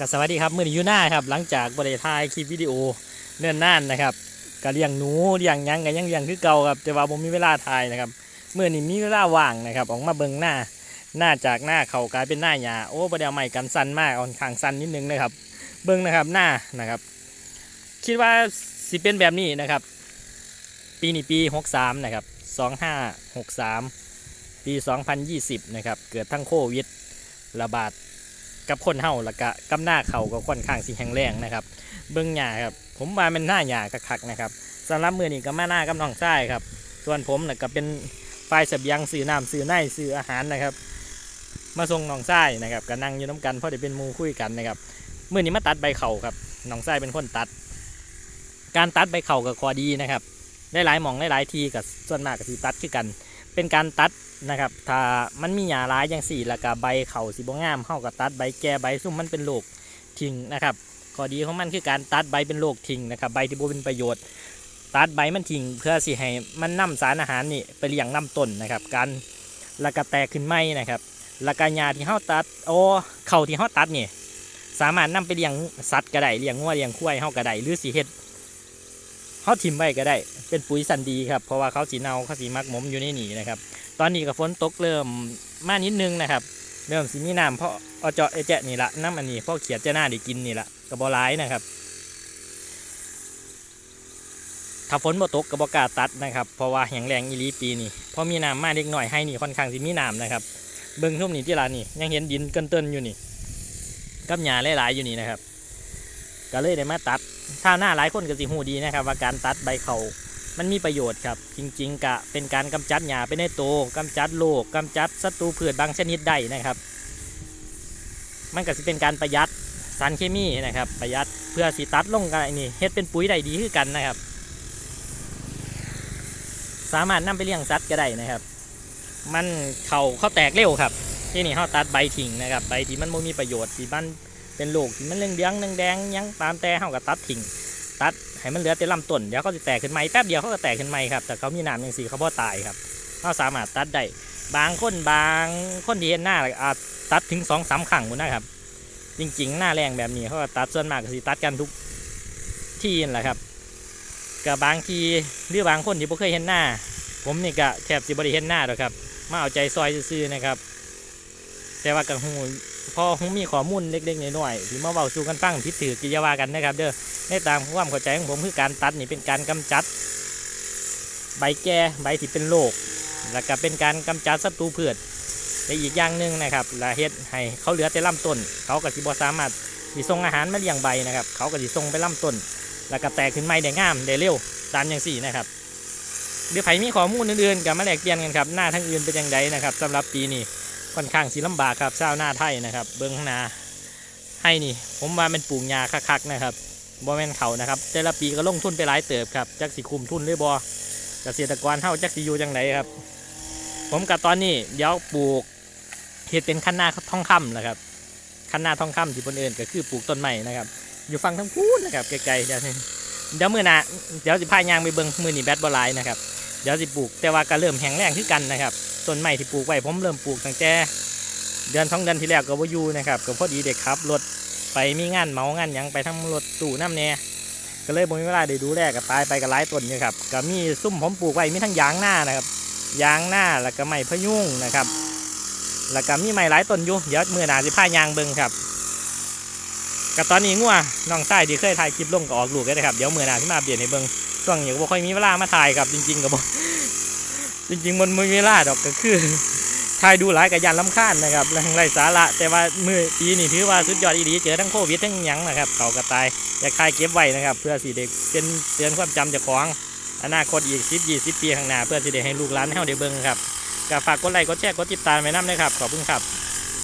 ก็สวัสดีครับมื่อนี้อยู่หน้าครับ หลังจากบริถ่ายคลิปวิดีโอเนื่อนน่านนะครับก็เลี้ยงหนูเลี้ยงยังก็ยังเลี้ยงคือเก่าครับแต่ว่าผมมีเวลาถ่ายนะครับเมื่อนี้มีเวลาว่างนะครับ ออกมาเบิ่งหน้าหน้าจากหน้าเขากลายเป็นหน้าหยาโอ้ประเดี๋ยวใหม่กันสั้นมากอ่อนข้างสั้นนิดนึงนะครับ เบิ่งนะครับหน้านะครับ คิดว่าสิเป็นแบบนี้นะครับ ปีนี้ปี63นะครับ2563ปี 2020นะครับเกิดทั้งโควิดระบาด กับคนเฮาแล้วก็กำหน้าเขาก็ค่อนข้างสิแข็งแรงนะครับ เบิ้องหญ้าครับผมว่ามันหน้าหญ้าคักๆนะครับสำหรับมือนี้ก็มาหน้ากับน้องชายครับ ส่วนผมน่ะก็เป็นฝ่ายเสบียงซื้อน้ำซื้อในซื้ออาหารนะครับ มาส่งน้องชายนะครับก็นั่งอยู่น้ำกันเพราะได้เป็นมูคุยกันนะครับมือนี้มาตัดใบเข่าครับน้องชายเป็นคนตัด การตัดใบเข่ากับคอดีนะครับได้หลายหมองได้หลายทีกับส่วนมากก็สิตัดคือกัน เป็นการตัดนะครับ ถ้ามันมีหญ้าร้ายอย่างสี่แล้วก็ใบเข่าสีบ่งามเข้ากับตัดใบแก่ใบซุ่มมันเป็นโรคทิ้งนะครับข้อดีของมันคือการตัดใบเป็นโรคทิ้งนะครับใบที่บ่เป็นประโยชน์ ตัดใบมันทิ้งเพื่อสิให้มันนำสารอาหารนี่ไปเลี้ยงน้ำต้นนะครับ การแล้วก็แตกขึ้นไหมนะครับแล้วก็หญ้าที่เฮาตัดโอ้เข่าที่เฮาตัดนี่สามารถนำไปเลี้ยงสัตว์ก็ได้เลี้ยงงัวเลี้ยงควายเฮาก็ได้หรือสิเฮ็ด เฮาทิมไว้ก็ได้ เป็นปุ๋ยสันดีครับ เพราะว่าเขาสีเนาเขาสีมักหมมอยู่ในนี่นะครับ ตอนนี้ก็ฝนตกเริ่มมานิดนึงนะครับ เริ่มสิมีน้ำเพราะเอาเจาะไอแจนี่ละน้ำอันนี้เพราะเขียดเจะหน้าได้กินนี่ละกระบอกร้ายนะครับ ถ้าฝนบ่ตกกระบอกล้าตัดนะครับ เพราะว่าแห้งแรงอีลีปีนี่พอมีน้ำมาเล็กหน่อยให้นี่ค่อนข้างสิมีน้ำนะครับ เบิ้งทุ่มนี่ที่ร้านนี่ยังเห็นดินเกินเต้นอยู่นี่ กับหญ้าหลายๆอยู่นี่นะครับ ก็เลยได้มาตัดถ้าหน้าหลายคนก็สิหูดีนะครับ ว่าการตัดใบเขามันมีประโยชน์ครับ จริง ๆกะเป็นการกำจัดหญ้าไปในโตัวกำจัดโรคกำจัดศัตรูพืชบางชนิดได้นะครับ มันก็สิเป็นการประหยัดสารเคมีนะครับ ประหยัดเพื่อสิตัดลงกันนี่เฮ็ดเป็นปุ๋ยได้ดีคือกันนะครับ สามารถนำไปเลี้ยงสัตว์ก็ได้นะครับ มันเขาเขาแตกเร็วครับ ที่นี่เขาตัดใบทิ้งนะครับ ใบที่มันไม่มีประโยชน์ที่มัน เป็นโรคที่มันเรื่องเลี้ยงเรื่องแดงๆยังตามแต่เขาก็ตัดทิ้งตัดให้มันเหลือแต่ลำต้นเดี๋ยวเขาจะแตกขึ้นใหม่แป๊บเดียวเขาก็แตกขึ้นใหม่ครับแต่เขามีน้ำอย่างสีเขาพ่อตายครับเขาสามารถตัดได้บางคนบางคนที่เห็นหน้าอาจตัดถึงสองสามครั้งหมดนะครับ จริง ๆ หน้าแรงแบบนี้เขาก็ตัดส่วนมากก็สิตัดกันทุกที่นั่นแหละครับกับบางทีหรือบางคนที่ไม่เคยเห็นหน้า ผมนี่ก็แทบสิบริเห็นหน้าหรอกครับ มาเอาใจซอยซื่อๆนะครับ แต่ว่ากับหู พอหูมีข้อมูลเล็กๆน้อยๆที่มาเบาสู่กันฟังพิถือกิจวากันนะครับ เด้อในตามความเข้าใจของผมคือการตัดนี่เป็นการกำจัด ใบแก่ใบที่เป็นโรคแล้วก็เป็นการกำจัดศัตรูพืชและอีกอย่างหนึ่งนะครับและเฮ็ดให้เขาเหลือแต่ลำต้น เขาก็สิบ่สามารถสิส่งอาหารมาเลี้ยงใบนะครับ เขาก็สิส่งไปลำต้น แล้วก็แตกขึ้นใหม่ได้งามได้เร็วตามอย่างสี่นะครับหรือไผมีข้อมูลอื่นๆกับมาแลกเปลี่ยนกันครับหน้าทั้งอื่นเป็นย่างไรนะครับสำหรับปีนี้ ค่อนข้างสีลำบากครับชาวหน้าไทยนะครับ เบื้องข้างหน้าให้นี่ ผมว่าเป็นปลูกหญ้าคักๆนะครับบ่แม่นเขานะครับแต่ละปีก็ลงทุนไปหลายเติบครับจักสิคุมทุนหรือบ่เกษตรกรเฮาจักสิอยู่จังไดครับ ผมกับตอนนี้เดี๋ยวปลูกเฮ็ดเป็นคันนาทองคำนะครับคันนาทองคำที่คนเอื่นก็คือปลูกต้นไม้นะครับ อยู่ฝั่งทางพูนนะครับไกลๆเดี๋ยวเดี๋ยวมื้อหนาเดี๋ยวสิพายางไปเบิ่งมื้อนี้แบตบ่ลายนะครับเดี๋ยวสิปลูกแต่ว่าก็เริ่มแห้งแล้งคือกันนะครับ ต้นไม้ที่ปลูกไว้ผมเริ่มปลูกตั้งแต่เดือนสองเดือนที่แล้วก็บ่อยู่นะครับก็พอดีเด็กขับรถไปมีงานเหมางานยังไปทำรถตู้น้ำแน่ก็เลยบ่มีเวลาได้ดูแลกับตายไปกับหลายต้นอยู่ครับก็มีซุ่มผมปลูกไว้มีทั้งยางหน้านะครับยางหน้าแล้วก็ไม้พะยุงนะครับ แล้วก็มีไม้หลายต้นอยู่เดี๋ยวมือหนาสิพายางเบิ่งครับกับตอนนี้งัวน้องชายที่เคยถ่ายคลิปลงก็ออกลูกแล้วนะครับเดี๋ยวมือหนาที่มาเปลี่ยนให้เบิ่งช่วงนี้ก็บ่ค่อยมีเวลามาถ่ายครับจริงๆก็บ่ จริงๆมันไม่มีเวลาดอกก็คือทายดูหลายกับยันลำคาญนะครับแรงไรสาระ แต่ว่ามือปีนี่ถือว่าสุดยอดอีดีเจอทั้งโควิดทั้งยังนะครับเขากระตายอยากถ่ายเก็บไว้นะครับ เพื่อสิเด็กเป็นเตือนความจำจากของอนาคตอีกสิบยี่สิบปีข้างหน้าเพื่อสิเด็กให้ลูกหลานให้เราได้เบิ่งครับก็ฝากกดไลค์กดแชร์กดติดตามไว้น้ำนะครับขอบคุณครับ